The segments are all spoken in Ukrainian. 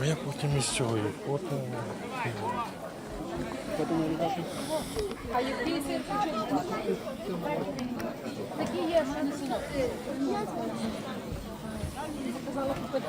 А я потім із цього і потім. А почав? Такі є, що не сіно. Заказала купити.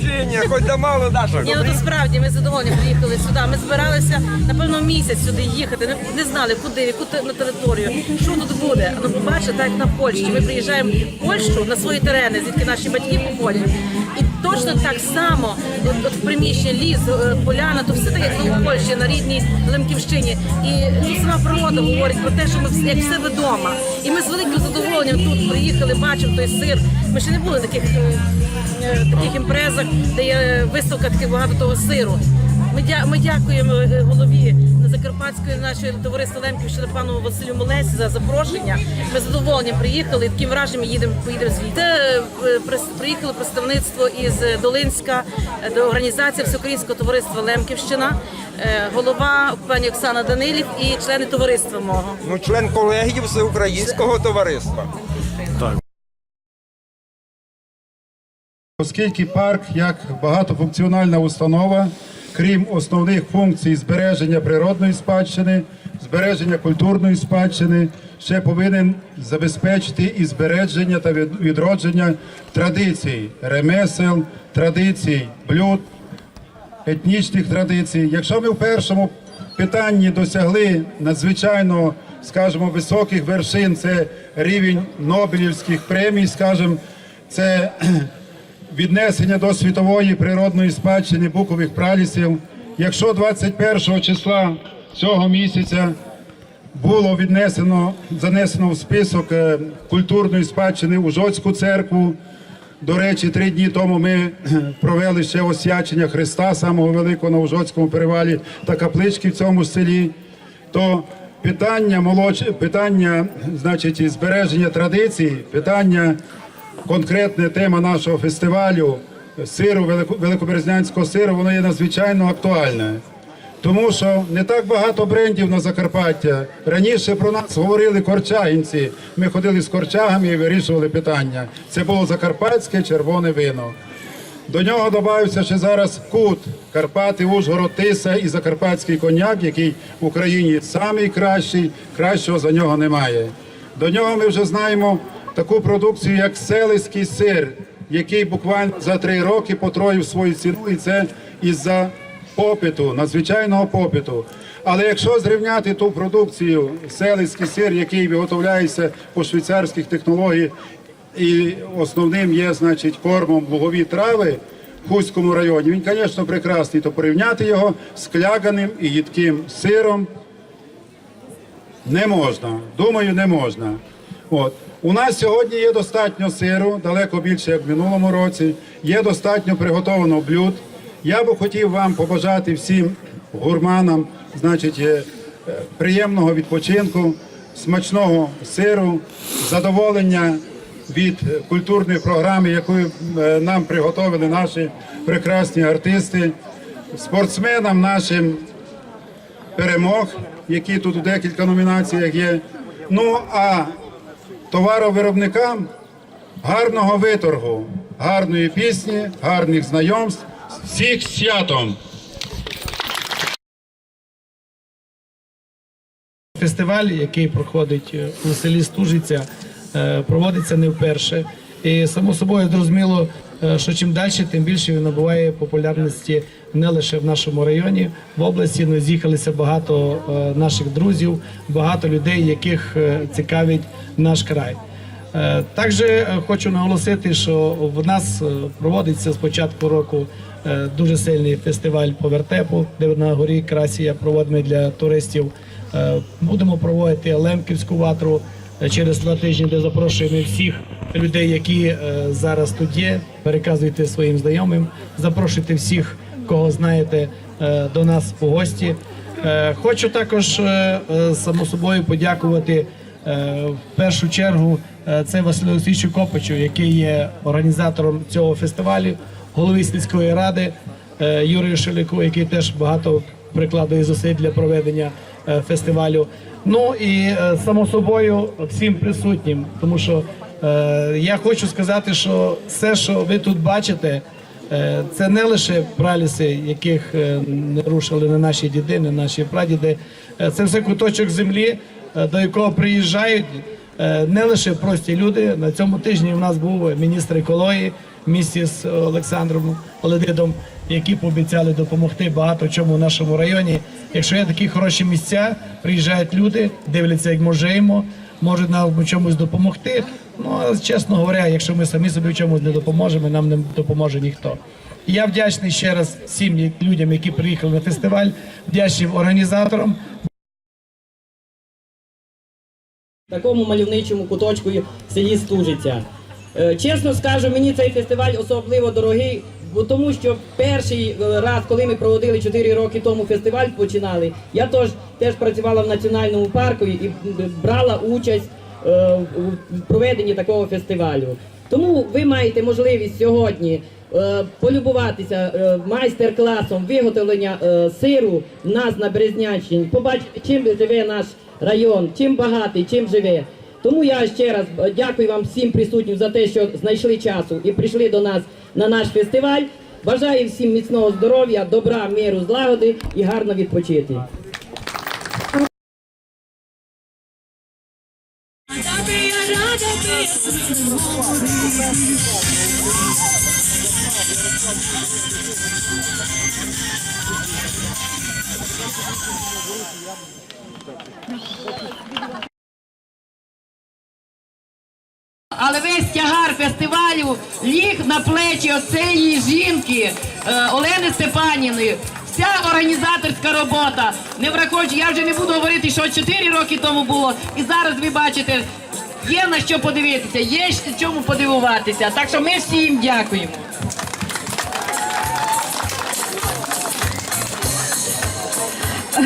Життя, хоч да мало Даша. Ні, ну то справді ми задоволені приїхали сюди. Ми збиралися напевно місяць сюди їхати. Не, знали, куди, яку те- на територію, що тут буде. Ну, побачите, так як на Польщі. Ми приїжджаємо в Польщу на свої терени, звідки наші батьки походять. І точно так само, от, от в приміщенні ліс, е, поляна, то все так, як на Польщі, на рідній Лемківщині. І ну, сама природа говорить про те, що ми всі- як все вдома. І ми з великим задоволенням тут приїхали, бачимо той сир. Ми ще не були таких. е, таких імпрезах, де є виставка таких багато того сиру. Ми, дя, ми дякуємо е, голові Закарпатської нашої товариства Лемківщини пану Василю Молесі за запрошення. Ми задоволені приїхали. Таким враженням їдемо, поїдемо звідти. Е, приїхало представництво із Долинська е, до організації Всеукраїнського товариства Лемківщина, е, голова пані Оксана Данилів і члени товариства мого. Ну, член колегії всеукраїнського товариства. Оскільки парк як багатофункціональна установа, крім основних функцій збереження природної спадщини, збереження культурної спадщини, ще повинен забезпечити і збереження та відродження традицій, ремесел, традицій, блюд, етнічних традицій. Якщо ми в першому питанні досягли надзвичайно, скажімо, високих вершин, це рівень Нобелівських премій, скажімо, це віднесення до світової природної спадщини букових пралісів. Якщо 21 числа цього місяця було віднесено, занесено в список е, культурної спадщини Ужоцьку церкву. До речі, три дні тому ми провели ще освячення Христа, самого великого на Ужоцькому перевалі та каплички в цьому селі. То питання молодш... питання, значить, збереження традицій, питання конкретна тема нашого фестивалю сиру, Велико- великоберезнянського сиру, воно є надзвичайно актуальне. Тому що не так багато брендів на Закарпаття. Раніше про нас говорили корчагінці. Ми ходили з корчагами і вирішували питання. Це було закарпатське червоне вино. До нього додався ще зараз кут Карпати, Ужгород, Тиса і закарпатський коньяк, який в Україні самий кращий, кращого за нього немає. До нього ми вже знаємо таку продукцію, як селиський сир, який буквально за три роки потроїв свою ціну, і це із-за попиту, надзвичайного попиту. Але якщо зрівняти ту продукцію, селицький сир, який виготовляється по швейцарських технологіях, і основним є, значить, кормом лугові трави в Хуському районі. Він, звісно, прекрасний, то порівняти його з кляганим і їдким сиром не можна. Думаю, не можна. От. У нас сьогодні є достатньо сиру, далеко більше, як в минулому році. Є достатньо приготовано блюд. Я би хотів вам побажати всім гурманам, значить, е, приємного відпочинку, смачного сиру, задоволення від культурної програми, яку е, нам приготовили наші прекрасні артисти, спортсменам нашим перемог, які тут у декілька номінаціях є. Ну а товаровиробникам гарного виторгу, гарної пісні, гарних знайомств. Всіх святом! Фестиваль, який проходить е, у селі Стужиця, е, проводиться не вперше. І само собою зрозуміло, е, що чим далі, тим більше він набуває популярності не лише в нашому районі, в області. Ну, з'їхалися багато е, наших друзів, багато людей, яких е, цікавить наш край. Також хочу наголосити, що в нас проводиться з початку року дуже сильний фестиваль по вертепу, де на горі Красія проводимо для туристів. Будемо проводити Лемківську ватру через два тижні, де запрошуємо всіх людей, які е, зараз тут є. Переказуйте своїм знайомим, запрошуйте всіх, кого знаєте, е, до нас у гості. Е, Хочу також само собою подякувати. В першу чергу це Василю Олексійовичу Копичу, який є організатором цього фестивалю, голові сільської ради Юрію Шеліку, який теж багато прикладує зусиль для проведення фестивалю. Ну і е, само собою всім присутнім, тому що е, я хочу сказати, що все, що ви тут бачите, е, це не лише праліси, яких е, не рушили не наші діди, не наші прадіди. Е, Це все куточок землі, е, до якого приїжджають е, не лише прості люди. На цьому тижні в нас був міністр екології місті з Олександром Ледидом, які пообіцяли допомогти багато чому в нашому районі. Якщо є такі хороші місця, приїжджають люди, дивляться, як можемо, можуть нам чомусь допомогти. Ну а чесно говоря, якщо ми самі собі в чомусь не допоможемо, нам не допоможе ніхто. І Я вдячний ще раз всім людям, які приїхали на фестиваль, вдячний організаторам. такому мальовничому куточку в селі Стужиця. Чесно скажу, мені цей фестиваль особливо дорогий, тому що перший е, раз, коли ми проводили 4 роки тому фестиваль, починали, я теж, теж працювала в національному парку і брала участь е, в проведенні такого фестивалю. Тому ви маєте можливість сьогодні е, полюбуватися е, майстер-класом виготовлення е, сиру в нас на Березнянщині, побачити, чим живе наш район, чим багатий, чим живе. Тому я ще раз е, дякую вам всім присутнім за те, що знайшли часу і прийшли до нас на наш фестиваль. Бажаю всім міцного здоров'я, добра, миру, злагоди і гарно відпочити. Але весь тягар фестивалю ліг на плечі оцеї жінки е, Олени Степаніної. Вся організаторська робота. Не враховуючи, я вже не буду говорити, що 4 роки тому було. І зараз ви бачите, є на що подивитися, є чому подивуватися. Так що ми всім дякуємо.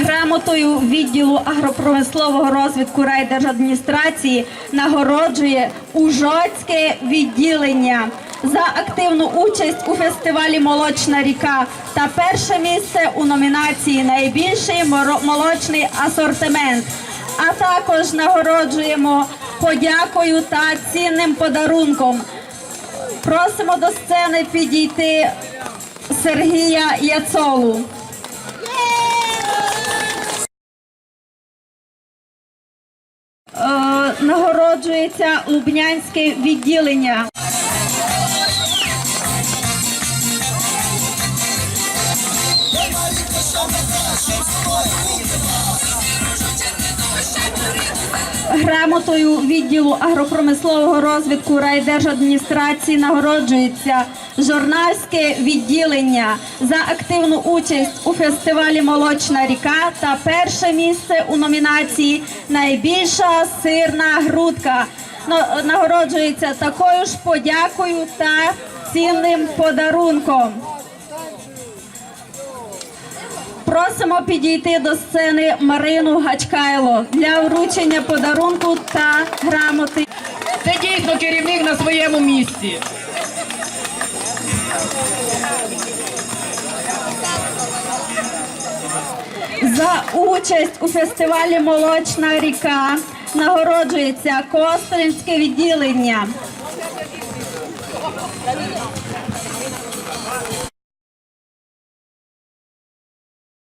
Грамотою відділу агропромислового розвитку райдержадміністрації нагороджує Ужоцьке відділення за активну участь у фестивалі Молочна ріка та перше місце у номінації Найбільший молочний асортимент. А також нагороджуємо подякою та цінним подарунком. Просимо до сцени підійти Сергія Яцолу. Нагороджується Лубнянське відділення. Грамотою відділу агропромислового розвитку райдержадміністрації нагороджується журналістське відділення за активну участь у фестивалі Молочна ріка та перше місце у номінації Найбільша сирна грудка. На- Нагороджується такою ж подякою та цінним подарунком. Просимо підійти до сцени Марину Гачкайло для вручення подарунку та грамоти. Це дійсно керівник на своєму місці. За участь у фестивалі Молочна ріка нагороджується Костелівське відділення.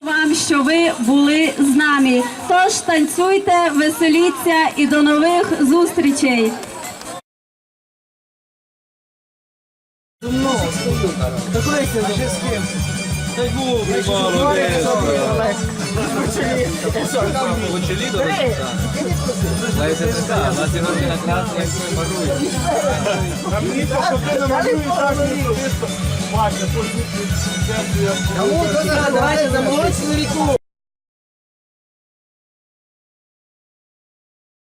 Вам, що ви були з нами. Тож танцюйте, веселіться і до нових зустрічей. Давайте за молочну ріку.